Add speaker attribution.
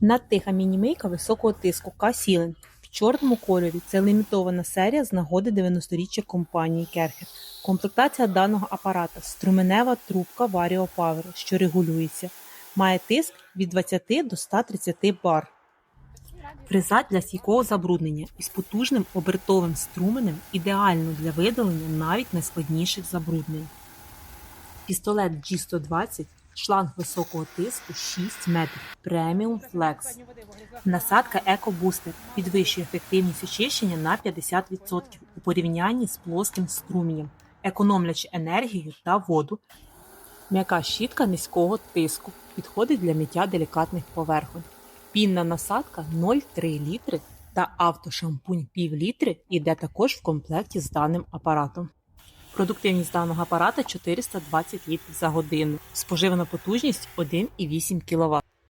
Speaker 1: Надтиха мінімейка високого тиску К-Сілен в чорному кольорі. Це лімітована серія з нагоди 90-річчя компанії Керхер. Комплектація даного апарата струменева трубка Vario Power, що регулюється. Має тиск від 20 до 130 бар. Фреза для стійкого забруднення із потужним обертовим струменем ідеально для видалення навіть найскладніших забруднень. Пістолет G120, шланг високого тиску 6 метрів, преміум Flex. Насадка EcoBooster підвищує ефективність очищення на 50% у порівнянні з плоским струменем, економлячи енергію та воду. М'яка щітка низького тиску підходить для миття делікатних поверхонь. Пінна насадка 0,3 літри та автошампунь пів літри йде також в комплекті з даним апаратом. Продуктивність даного апарата 420 літрів за годину. Споживана потужність 1,8 кВт.